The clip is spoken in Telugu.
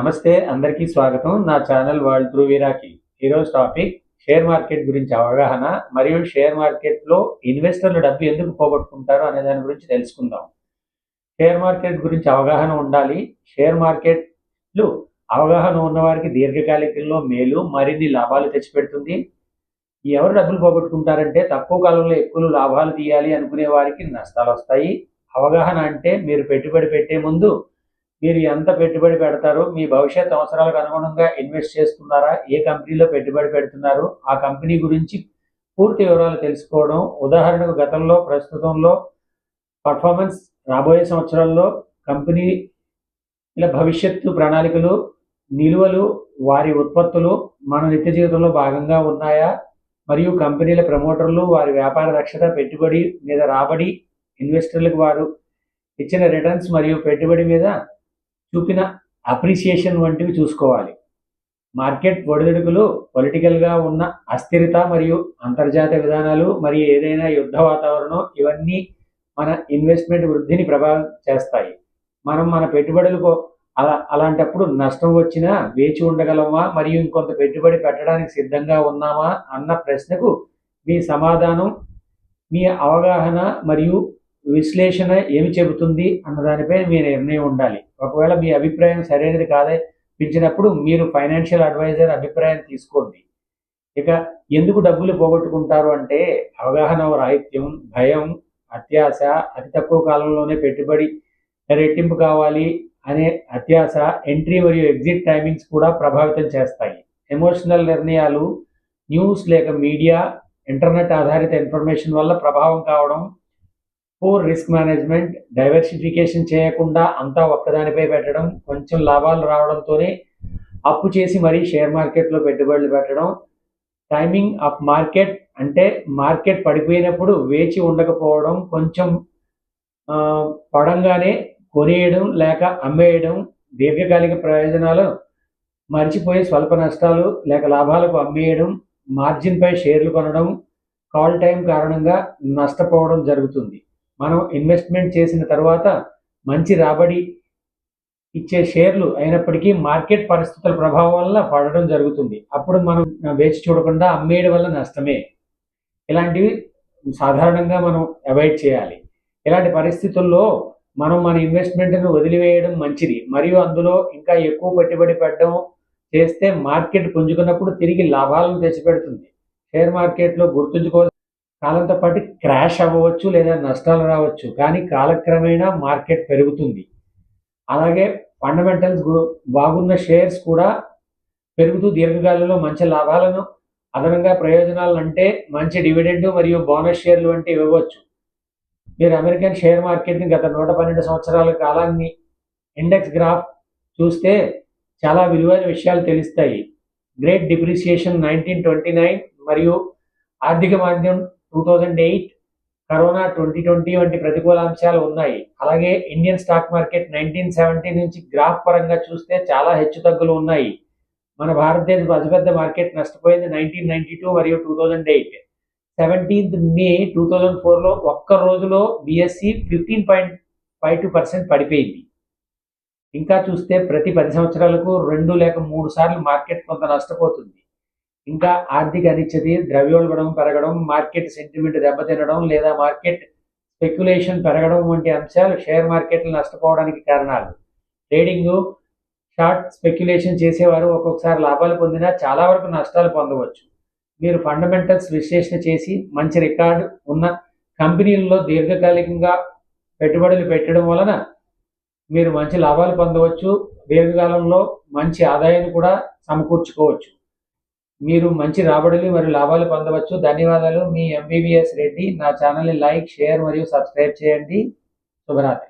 నమస్తే అందరికీ స్వాగతం. నా ఛానల్ వరల్డ్ త్రూ వీరాకి ఈరోజు టాపిక్ షేర్ మార్కెట్ గురించి అవగాహన మరియు షేర్ మార్కెట్లో ఇన్వెస్టర్లు డబ్బు ఎందుకు పోగొట్టుకుంటారు అనే దాని గురించి తెలుసుకుందాం. షేర్ మార్కెట్ గురించి అవగాహన ఉండాలి. షేర్ మార్కెట్లు అవగాహన ఉన్నవారికి దీర్ఘకాలికంలో మేలు మరిన్ని లాభాలు తెచ్చిపెడుతుంది. ఎవరు డబ్బులు పోగొట్టుకుంటారంటే తక్కువ కాలంలో ఎక్కువ లాభాలు తీయాలి అనుకునే వారికి నష్టాలు వస్తాయి. అవగాహన అంటే మీరు పెట్టుబడి పెట్టే ముందు మీరు ఎంత పెట్టుబడి పెడతారు మీ భవిష్యత్ అవసరాలకు అనుగుణంగా ఇన్వెస్ట్ చేస్తున్నారా ఏ కంపెనీలో పెట్టుబడి పెడుతున్నారు ఆ కంపెనీ గురించి పూర్తి వివరాలు తెలుసుకోవడం ఉదాహరణకు గతంలో ప్రస్తుతంలో పర్ఫార్మెన్స్ రాబోయే సంవత్సరాల్లో కంపెనీ ఇలా భవిష్యత్తు ప్రణాళికలు నిలువలు వారి ఉత్పత్తులు మన నిత్య జీవితంలో భాగంగా ఉన్నాయా మరియు కంపెనీల ప్రమోటర్లు వారి వ్యాపార దక్షత పెట్టుబడి మీద రాబడి ఇన్వెస్టర్లకు వారు ఇచ్చిన రిటర్న్స్ మరియు పెట్టుబడి మీద చూపిన అప్రిసియేషన్ వంటివి చూసుకోవాలి. మార్కెట్ ఒడిదుడుకులు పొలిటికల్గా ఉన్న అస్థిరత మరియు అంతర్జాతీయ విధానాలు మరియు ఏదైనా యుద్ధ వాతావరణం ఇవన్నీ మన ఇన్వెస్ట్మెంట్ వృద్ధిని ప్రభావం చేస్తాయి. మనం మన పెట్టుబడులకు అలా అలాంటప్పుడు నష్టం వచ్చినా వేచి ఉండగలమా మరియు ఇంకొంత పెట్టుబడి పెట్టడానికి సిద్ధంగా ఉన్నామా అన్న ప్రశ్నకు మీ సమాధానం మీ అవగాహన మరియు విశ్లేషణ ఏమి చెబుతుంది అన్న దానిపై మీ నిర్ణయం ఉండాలి. ఒకవేళ మీ అభిప్రాయం సరైనది కాదనిపించినప్పుడు మీరు ఫైనాన్షియల్ అడ్వైజర్ అభిప్రాయం తీసుకోండి. ఇక ఎందుకు డబ్బులు పోగొట్టుకుంటారు అంటే అవగాహన రాహిత్యం భయం అత్యాశ అతి తక్కువ కాలంలోనే పెట్టుబడి రెట్టింపు కావాలి అనే అత్యాశ ఎంట్రీ మరియు ఎగ్జిట్ టైమింగ్స్ కూడా ప్రభావితం చేస్తాయి. ఎమోషనల్ నిర్ణయాలు న్యూస్ లేక మీడియా ఇంటర్నెట్ ఆధారిత ఇన్ఫర్మేషన్ వల్ల ప్రభావం కావడం పూర్ రిస్క్ మేనేజ్మెంట్ డైవర్సిఫికేషన్ చేయకుండా అంతా ఒక్కదానిపై పెట్టడం కొంచెం లాభాలు రావడంతోనే అప్పు చేసి మరీ షేర్ మార్కెట్లో పెట్టుబడులు పెట్టడం టైమింగ్ ఆఫ్ మార్కెట్ అంటే మార్కెట్ పడిపోయినప్పుడు వేచి ఉండకపోవడం కొంచెం పడంగానే కొనేయడం లేక అమ్మేయడం దీర్ఘకాలిక ప్రయోజనాలు మర్చిపోయి స్వల్ప నష్టాలు లేక లాభాలకు అమ్మేయడం మార్జిన్పై షేర్లు కొనడం కాల్ టైం కారణంగా నష్టపోవడం జరుగుతుంది. మనం ఇన్వెస్ట్మెంట్ చేసిన తర్వాత మంచి రాబడి ఇచ్చే షేర్లు అయినప్పటికీ మార్కెట్ పరిస్థితుల ప్రభావం వల్ల పడడం జరుగుతుంది. అప్పుడు మనం వేచి చూడకుండా అమ్మేయడం వల్ల నష్టమే. ఇలాంటివి సాధారణంగా మనం అవాయిడ్ చేయాలి. ఇలాంటి పరిస్థితుల్లో మనం మన ఇన్వెస్ట్మెంట్ను వదిలివేయడం మంచిది. మరియు అందులో ఇంకా ఎక్కువ పెట్టుబడి పెట్టడం చేస్తే మార్కెట్ పుంజుకున్నప్పుడు తిరిగి లాభాలను తెచ్చిపెడుతుంది. షేర్ మార్కెట్లో గుర్తుంచుకోవాలి కాలంతో పాటు క్రాష్ అవ్వవచ్చు లేదా నష్టాలు రావచ్చు కానీ కాలక్రమేణా మార్కెట్ పెరుగుతుంది. అలాగే ఫండమెంటల్స్ బాగున్న షేర్స్ కూడా పెరుగుతూ దీర్ఘకాలంలో మంచి లాభాలను అదనంగా ప్రయోజనాలు అంటే మంచి డివిడెండ్ మరియు బోనస్ షేర్లు వంటి ఇవ్వవచ్చు. మీరు అమెరికన్ షేర్ మార్కెట్ని గత నూట పన్నెండు సంవత్సరాల కాలాన్ని ఇండెక్స్ గ్రాఫ్ చూస్తే చాలా విలువైన విషయాలు తెలుస్తాయి. Great depreciation nineteen twenty nine మరియు ఆర్థిక మాధ్యం two thousand eight corona twenty twenty వంటి ప్రతికూల అంశాలు ఉన్నాయి. అలాగే Indian stock market nineteen seventy నుంచి గ్రాఫ్ పరంగా చూస్తే చాలా హెచ్చుతగ్గులు ఉన్నాయి. మన భారతదేశ అతిపెద్ద మార్కెట్ నష్టపోయింది నైన్టీన్ నైన్టీ టూ మరియు two thousand eight. Seventeenth May two thousand ఫోర్లో ఒక్క రోజులో BSE fifteen point five two percent పడిపోయింది. ఇంకా చూస్తే ప్రతి పది సంవత్సరాలకు రెండు లేక మూడు సార్లు మార్కెట్ కొంత నష్టపోతుంది. ఇంకా ఆర్థిక అనిశ్చితి ద్రవ్యోల్బణం పెరగడం మార్కెట్ సెంటిమెంట్ దెబ్బతినడం లేదా మార్కెట్ స్పెక్యులేషన్ పెరగడం వంటి అంశాలు షేర్ మార్కెట్లు నష్టపోవడానికి కారణాలు. ట్రేడింగ్ షార్ట్ స్పెక్యులేషన్ చేసేవారు ఒక్కొక్కసారి లాభాలు పొందినా చాలా వరకు నష్టాలు పొందవచ్చు. మీరు ఫండమెంటల్స్ విశ్లేషణ చేసి మంచి రికార్డు ఉన్న కంపెనీల్లో దీర్ఘకాలికంగా పెట్టుబడులు పెట్టడం వలన మీరు మంచి లాభాలు పొందవచ్చు. దీర్ఘకాలంలో మంచి ఆదాయాన్ని కూడా సమకూర్చుకోవచ్చు. మీరు మంచి రాబడులు మరియు లాభాలు పొందవచ్చు. ధన్యవాదాలు. మీ ఎంబీబీఎస్ రెడ్డి నా ఛానల్ని లైక్ షేర్ మరియు సబ్స్క్రైబ్ చేయండి. శుభరాత్రి.